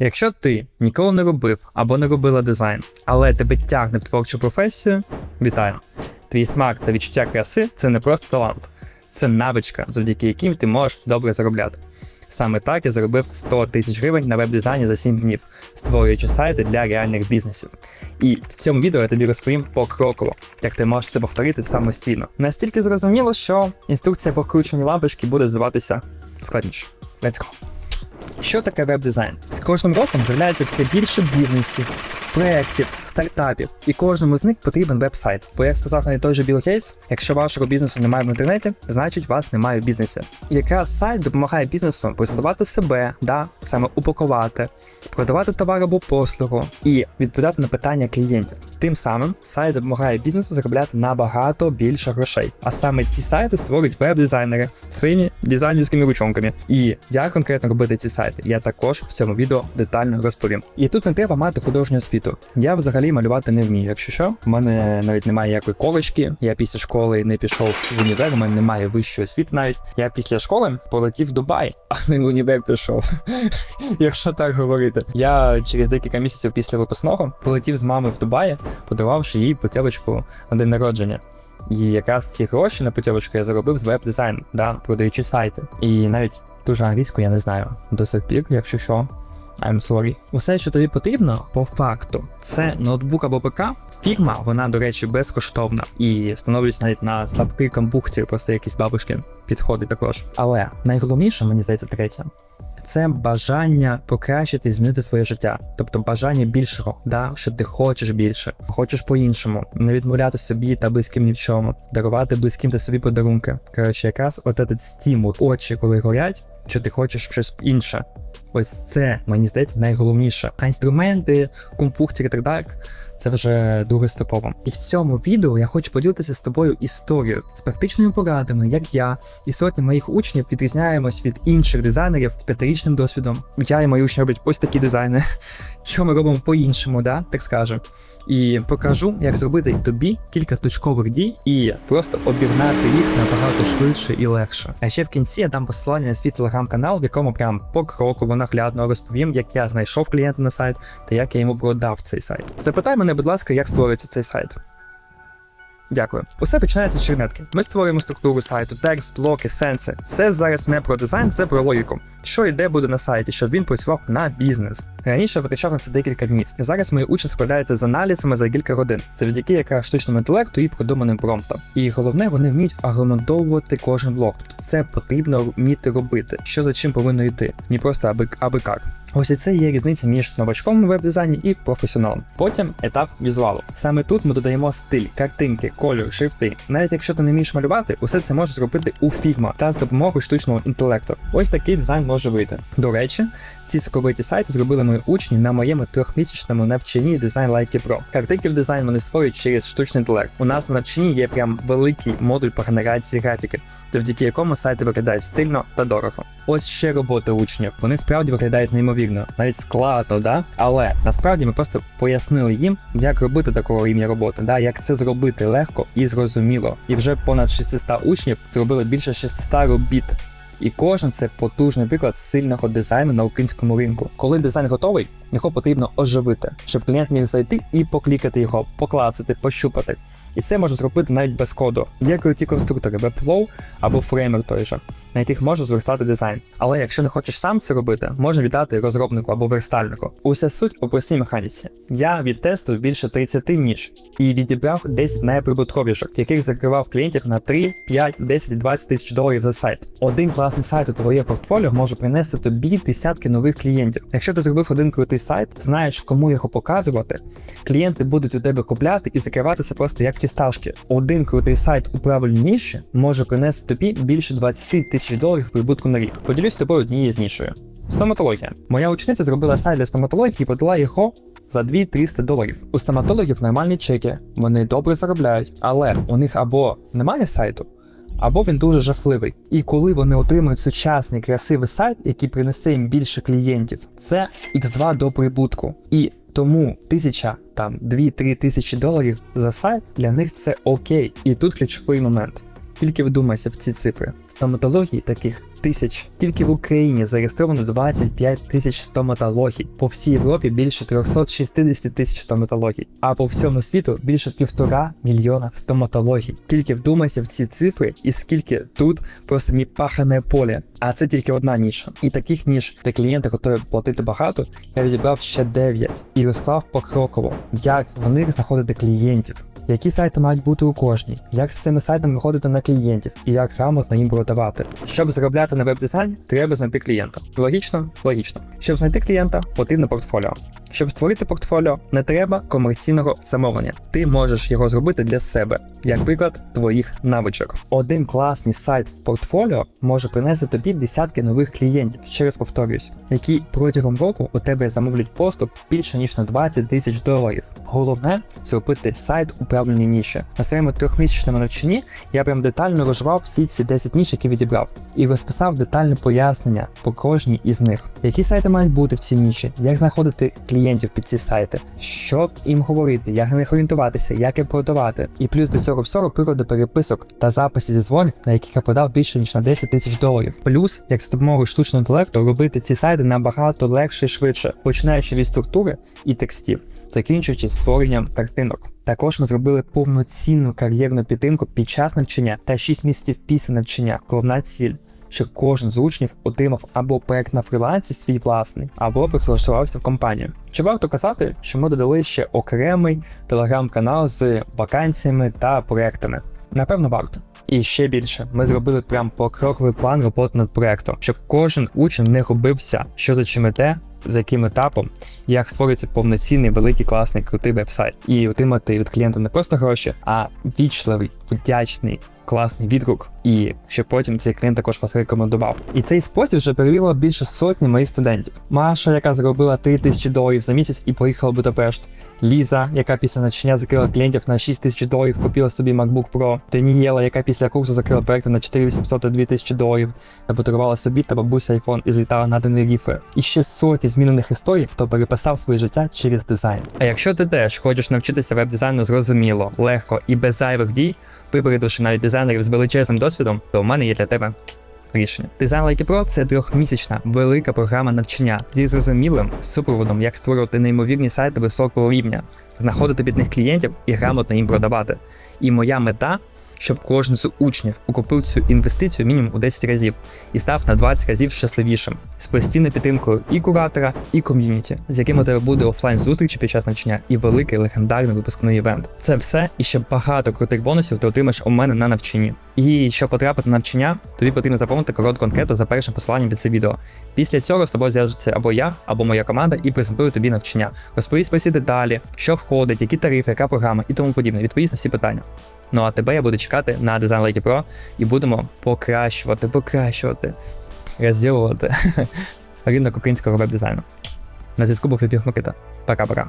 Якщо ти ніколи не робив або не робила дизайн, але тебе тягне в творчу професію, вітаю! Твій смак та відчуття краси це не просто талант, це навичка, завдяки яким ти можеш добре заробляти. Саме так я заробив 100 тисяч гривень на веб-дизайні за 7 днів, створюючи сайти для реальних бізнесів. І в цьому відео я тобі розповім покроково, як ти можеш це повторити самостійно. Настільки зрозуміло, що інструкція по вкручуванню лампочки буде здаватися складніше. Let's go! Що таке веб-дизайн? З кожним роком з'являється все більше бізнесів, проєктів, стартапів, і кожному з них потрібен веб-сайт. Бо як сказав навіть той же Білл Гейтс, якщо вашого бізнесу немає в інтернеті, значить вас немає в бізнесі. І якраз сайт допомагає бізнесу презентувати себе, да, саме упакувати, продавати товар або послугу і відповідати на питання клієнтів. Тим самим сайт допомагає бізнесу заробляти набагато більше грошей. А саме ці сайти створюють веб-дизайнери своїми дизайнерськими ручонками. І як конкретно робити ці сайти, я також в цьому відео детально розповім. І тут не треба мати художню освіту. Я взагалі малювати не вмію. Якщо що, в мене навіть немає якої колочки. Я після школи не пішов в універ, у мене немає вищої освіти навіть. Я після школи полетів в Дубай, а не в універ пішов. Якщо так говорити, я через декілька місяців після випускного полетів з мами в Дубаї, подарувавши їй путівочку на день народження. І якраз ці гроші на путівочку я заробив з веб-дизайну, да, продаючи сайти. І навіть дуже англійську я не знаю до сих пір, якщо що. I'm sorry. Усе, що тобі потрібно, по факту, це ноутбук або ПК. Фірма, вона, до речі, безкоштовна і встановлюється навіть на слабкий компухті, просто якісь бабушки підходить також. Але найголовніше, мені здається, третє. Це бажання покращити і змінити своє життя, тобто бажання більшого, да, що ти хочеш більше, хочеш по-іншому, не відмовляти собі та близьким ні в чому, дарувати близьким та собі подарунки. Коротше, якраз от этот стимул, очі, коли горять, що ти хочеш щось інше. Ось це мені здається найголовніше. А інструменти, компухтер і так далі. Це вже другостепово. І в цьому відео я хочу поділитися з тобою історією з практичними порадами, як я і сотні моїх учнів відрізняємось від інших дизайнерів з п'ятирічним досвідом. Я і мої учні роблять ось такі дизайни, що ми робимо по-іншому, да, так скажемо. І покажу, як зробити тобі кілька точкових дій і просто обігнати їх набагато швидше і легше. А ще в кінці я дам посилання на свій телеграм-канал, в якому прям покроково наглядно розповім, як я знайшов клієнта на сайт та як я йому продав цей сайт. Запитай мене, будь ласка, як створюється цей сайт. Дякую. Усе починається з чернетки. Ми створюємо структуру сайту, текст, блоки, сенси. Це зараз не про дизайн, це про логіку. Що і де буде на сайті, щоб він працював на бізнес. Раніше витрачав на це декілька днів. І зараз мої учні справляються з аналізами за кілька годин, завдяки якраз штучному інтелекту і продуманим промптам. І головне, вони вміють аргументовувати кожен блок. Це потрібно вміти робити, що за чим повинно йти, не просто аби аби як. Ось і це є різниця між новачком веб-дизайні і професіоналом. Потім етап візуалу. Саме тут ми додаємо стиль, картинки, кольор, шрифти. Навіть якщо ти не вмієш малювати, усе це можеш зробити у фігма та з допомогою штучного інтелекту. Ось такий дизайн може вийти. До речі, ці соковиті сайти зробили мої учні на моєму трьохмісячному навчанні Design Like Pro. Картинки в дизайн вони створюють через штучний інтелект. У нас на навчанні є прям великий модуль по генерації графіки, завдяки якому сайти виглядають стильно та дорого. Ось ще роботи учнів. Вони справді виглядають неймовірно, навіть складно, да? Але насправді ми просто пояснили їм, як робити такого рівня роботи, да? як це зробити легко і зрозуміло. І вже понад 600 учнів зробили більше 600 робіт. І кожен це потужний приклад сильного дизайну на українському ринку. Коли дизайн готовий, його потрібно оживити, щоб клієнт міг зайти і поклікати його, поклацати, пощупати. І це може зробити навіть без коду. Є круті конструктори Webflow або фреймер той же, на яких може зверстати дизайн. Але якщо не хочеш сам це робити, можна віддати розробнику або верстальнику. Уся суть у простій механіці. Я відтестив більше 30 ніж і відібрав 10 найприбутковішок, яких закривав клієнтів на 3, 5, 10, 20 тисяч доларів за сайт. Один класний сайт у твоє портфоліо може принести тобі десятки нових клієнтів. Якщо ти зробив один крутий сайт, знаєш, кому його показувати, клієнти будуть у тебе купляти і закриватися просто як фісташки. Один крутий сайт у правильній ніші може принести тобі більше 20 тисяч доларів прибутку на рік. Поділюсь з тобою однією з нішою. Стоматологія. Моя учениця зробила сайт для стоматології і продала його за 2-300 доларів. У стоматологів нормальні чеки, вони добре заробляють, але у них або немає сайту, або він дуже жахливий. І коли вони отримують сучасний красивий сайт, який принесе їм більше клієнтів, це x2 до прибутку. І тому тисяча там 2-3 тисячі доларів за сайт для них це окей. І тут ключовий момент. Тільки вдумайся в ці цифри. В стоматології таких тисяч. Тільки в Україні зареєстровано 25 тисяч стоматологій. По всій Європі більше 360 тисяч стоматологій, а по всьому світу більше півтора мільйона стоматологій. Тільки вдумайся в ці цифри, і скільки тут просто не пахане поле. А це тільки одна ніша. І таких ніж, де клієнти готові платити багато, я відібрав ще 9. І розклав покроково, як в них знаходити клієнтів. Які сайти мають бути у кожній, як з цими сайтами виходити на клієнтів і як грамотно їм продавати. Щоб заробляти на веб-дизайн, треба знайти клієнта. Логічно? Логічно. Щоб знайти клієнта, потрібно портфоліо. Щоб створити портфоліо, не треба комерційного замовлення. Ти можеш його зробити для себе, як приклад твоїх навичок. Один класний сайт в портфоліо може принести тобі десятки нових клієнтів, ще раз повторюсь, які протягом року у тебе замовлять поступ більше ніж на 20 тисяч доларів. Головне зробити сайт у правильній ніші. На своєму трьохмісячному навчанні я прям детально розживав всі ці 10 ніш, які відібрав, і розписав детальне пояснення по кожній із них. Які сайти мають бути в цій ніші, як знаходити клієнтів під ці сайти, що їм говорити, як на них орієнтуватися, як їм продавати. І плюс до цього всього приклади переписок та записи зі дзвонів, на яких я подав більше ніж на 10 тисяч доларів. Плюс, як за допомогою штучного інтелекту робити ці сайти набагато легше і швидше, починаючи від структури і текстів, закінчуючи створенням картинок. Також ми зробили повноцінну кар'єрну підтримку під час навчання та 6 місяців після навчання. Головна ціль. Щоб кожен з учнів отримав або проект на фрілансі свій власний, або працевлаштувався в компанію. Чи варто казати, що ми додали ще окремий телеграм-канал з вакансіями та проектами? Напевно, варто. І ще більше, ми зробили прям покроковий план роботи над проектом, щоб кожен учень не губився, що за чим іде, за яким етапом, як створюється повноцінний, великий, класний, крутий веб-сайт, і отримати від клієнта не просто гроші, а вічливий, вдячний. Класний відгук, і щоб потім цей клієнт також вас рекомендував. І цей спосіб вже перевірило більше сотні моїх студентів. Маша, яка заробила 3 тисячі доларів за місяць і поїхала в Будапешт. Ліза, яка після навчання закрила клієнтів на 6 тисяч доларів, купила собі MacBook Pro. Данієла, яка після курсу закрила проекти на 4800 та 2000 доларів, та подарувала собі та бабуся iPhone і злітала на Тенеріфе. І ще сотні змінених історій, хто переписав своє життя через дизайн. А якщо ти теж хочеш навчитися веб-дизайну зрозуміло, легко і без зайвих дій, випередивши навіть дизайнерів з величезним досвідом, то в мене є для тебе рішення. Design Like Pro – це трьохмісячна велика програма навчання зі зрозумілим супроводом, як створювати неймовірні сайти високого рівня, знаходити бід них клієнтів і грамотно їм продавати. І моя мета. Щоб кожен з учнів окупив цю інвестицію мінімум у 10 разів і став на 20 разів щасливішим з постійною підтримкою і куратора, і ком'юніті, з яким у тебе буде офлайн зустрічі під час навчання і великий легендарний випускний івент. Це все і ще багато крутих бонусів ти отримаєш у мене на навчанні. І щоб потрапити на навчання, тобі потрібно заповнити коротку анкету за першим посиланням під це відео. Після цього з тобою зв'яжеться або я, або моя команда і презентую тобі навчання. Розповість про всі деталі, що входить, які тарифи, яка програма і тому подібне. Відповість на всі питання. Ну а тебе я буду чекати на Design Lady Pro і будемо покращувати, покращувати, розділувати ринок українського веб-дизайну. На зв'язку був Епіх Микита. Пока-пока.